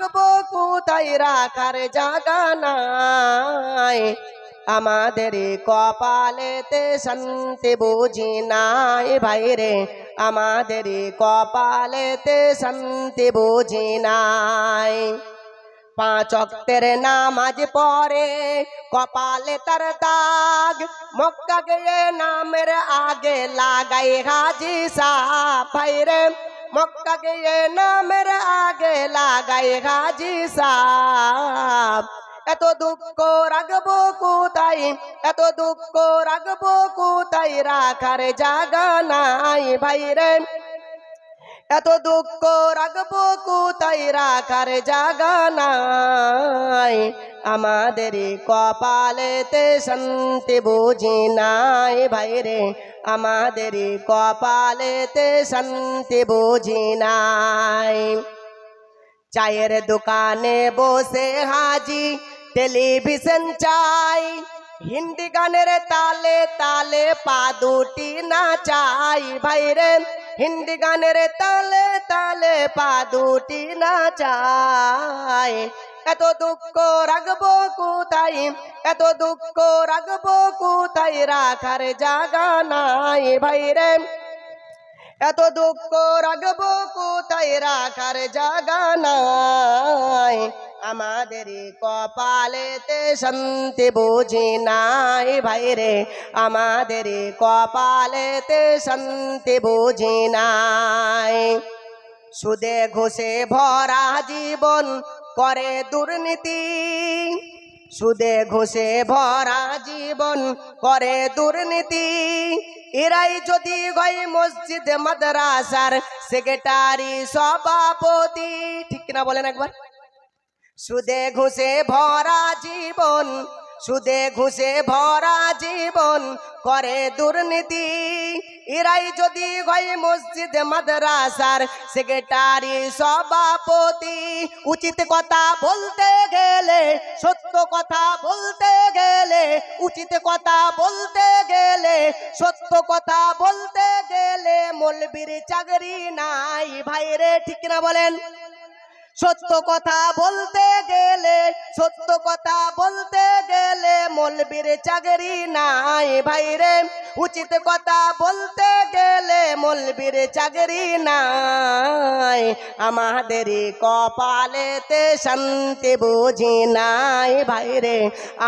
রাখব কোথায় রাখার জাগা নাই? আমাদের কপালেতে শান্তি বুঝি নাই ভাইরে। আমাদের কপালেতে শান্তি বুঝি নাই। পাঁচ অক্তের নামাজ পড়ে কপালে তার দাগ। মক্কা গিয়ে নামের আগে লাগাই হাজি সাফাইরে মক্কা গিয়ে নামের আগে লাগাই হাজি সাফ এত দুঃখ রাখব কোথায় এত দুঃখ রাখব কোথায় রাখার জাগা নাই ভাইরে এত দুঃখ রাখব কোথায় রাখার জাগা নাই আমাদের কপালেতে শান্তি বুঝি নাই ভাইরে। আমাদের কপালেতে শান্তি বুঝি নাই। চায়ের দোকানে বসে হাজি, টেলিভিশন চাই। হিন্দি গানের তালে তালে পা দুটি না চাই ভাইরে। হিন্দি গানের তালে তালে পা দুটি না চাই। এত দুঃখ রাখব কোথায়? এত দুঃখ রাখব কোথায়? রাখার জাগা নাই ভাইরে এত দুঃখ রাখব কোথায়? রাখার জাগা নাই। আমাদের কপালেতে শান্তি বুঝি নাই ভাইরে আমাদের কপালেতে শান্তি বুঝি নাই। সুদে ঘুষে ভরা জীবন করে দুর্নীতি। সুদে ঘুষে ভরা জীবন করে দুর্নীতি। এরাই যদি গই মসজিদ, মাদ্রাসার সেক্রেটারি সভাপতি, ঠিক না বলেন একবার? সুদে ঘুষে ভরা জীবন সুদে ঘুষে ভরা জীবন করে দুর্নীতি। এরাই যদি গই মসজিদ, মাদ্রাসার সেক্রেটারি, সভাপতি। উচিত কথা বলতে গেলে, সত্য কথা বলতে গেলে, উচিত কথা বলতে গেলে, সত্য কথা বলতে গেলে মলবির চাকরি নাই। ভাইরে, ঠিক না বলেন? সত্য কথা বলতে গেলে, সত্য কথা বলতে গেলে মলবির চাকরি নাই ভাইরে। উচিত কথা বলতে গেলে মলবির চাকরি নাই। আমাদের কপালেতে শান্তি বুঝি নাই ভাইরে।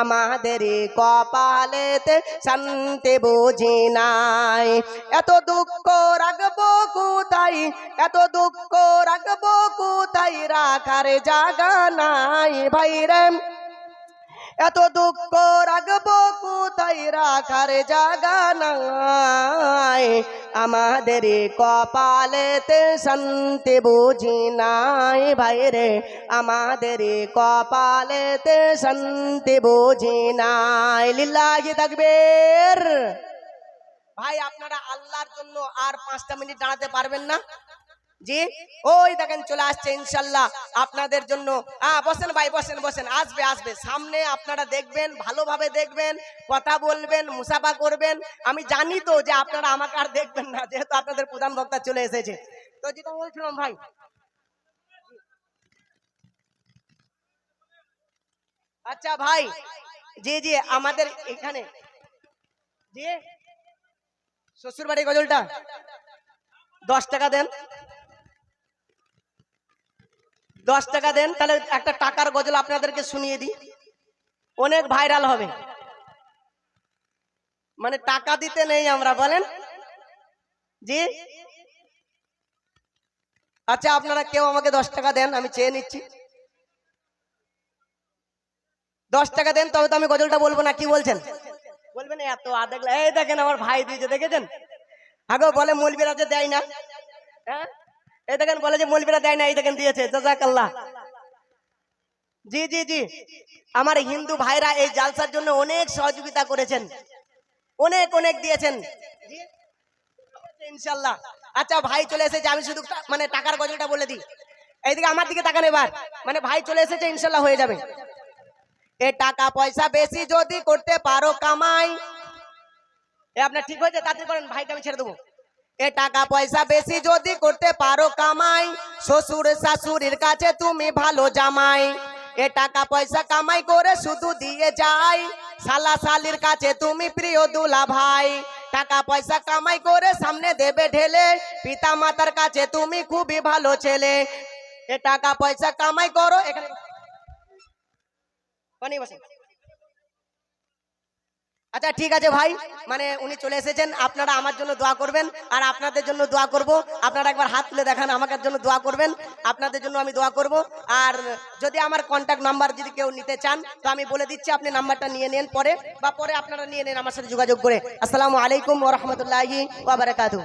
আমাদের কপালেতে শান্তি বুঝি নাই। এত দুঃখ রাখব কোথায়? এত দুঃখ রাখব কোথায়? রাখার জাগা নাই ভাইরে। এত দুঃখ রাখব কোথায়? রাখার জাগা নাই। আমাদের কপালেতে শান্তি বুঝি নাই ভাইরে। আমাদের কপালেতে শান্তি বুঝি নাই। লিল্লাহি তাকবীর? ভাই, আপনারা আল্লাহর জন্য আর পাঁচটা মিনিট দাঁড়াতে পারবেন না? জি? ওই দেখেন চলে আসছে ইনশাল্লাহ। আপনাদের জন্য। হ্যাঁ বসেন ভাই, বসেন বসেন। আসবে আসবে। সামনে আপনারা দেখবেন, ভালোভাবে দেখবেন, কথা বলবেন, মুসাফা করবেন। আমি জানি তো যে আপনারা আমাকে আর দেখবেন না, যেহেতু আপনাদের প্রধান বক্তা চলে এসেছে। তো যেটা বলছিলাম ভাই। আচ্ছা ভাই, জি জি, আমাদের এখানে। জি? শ্বশুর বাড়ি গজলটা। দশ টাকা দেন। দশ টাকা দেন, তাহলে একটা টাকার গজল আপনাদেরকে শুনিয়ে দিই। অনেক ভাইরাল হবে। মানে টাকা দিতে নেই আমরা, বলেন? জি? আচ্ছা আপনারা কেউ আমাকে দশ টাকা দেন, আমি চেয়ে নিচ্ছি। দশ টাকা দেন, তবে তো আমি গজলটা বলব না, কি বলছেন? বলবেন, এত আধা এই দেখেন আমার ভাই দিয়েছে, দেখেছেন? আগেও বলে মলবিরা যে দেয় না। হ্যাঁ? এই দেখেন বলে যে মলবিরা দেয় না, এই দেখেন দিয়েছে, জাজাকাল্লাহ। জি জি জি। আমার হিন্দু ভাইরা এই জালসার জন্য অনেক সহযোগিতা করেছেন। অনেক অনেক দিয়েছেন? ইনশাল্লাহ। আচ্ছা ভাই চলে এসেছে, আমি শুধু মানে টাকার গজলটা বলে দিই। এইদিকে আমার দিকে তাকান এবার। মানে ভাই চলে এসেছে, ইনশাল্লাহ হয়ে যাবে। এ টাকা পয়সা বেশি যদি করতে পারো কামাই। এ আপনার ঠিক হয়েছে, তাড়াতাড়ি করেন, ভাইকে আমি ছেড়ে দেবো। এ টাকা পয়সা বেশি যদি করতে পারো কামাই, শ্বশুর শাশুড়ির কাছে তুমি ভালো জামাই। এ টাকা পয়সা কামাই করে শুধু দিয়ে যাই, শালা শালির কাছে তুমি প্রিয় দুলা ভাই। টাকা পয়সা কামাই করে সামনে দেবে ঢেলে পিতা মাতার কাছে তুমি খুবই ভালো ছেলে। এ টাকা পয়সা কামাই করো, এখানে আচ্ছা ঠিক আছে ভাই। মানে উনি চলে এসেছেন, আপনারা আমার জন্য দোয়া করবেন, আর আপনাদের জন্য দোয়া করব। আপনারা একবার হাত তুলে দেখান, আমাকে জন্য দোয়া করবেন। আপনাদের জন্য আমি দোয়া করব। আর যদি আমার কন্ট্যাক্ট নাম্বার যদি কেউ নিতে চান, তো আমি বলে দিচ্ছি, আপনি নাম্বারটা নিয়ে নেন পরে, বা পরে আপনারা নিয়ে নেন আমার সাথে যোগাযোগ করে। আসসালামু আলাইকুম ওরহমতুল্লাহি ওবরাকাতু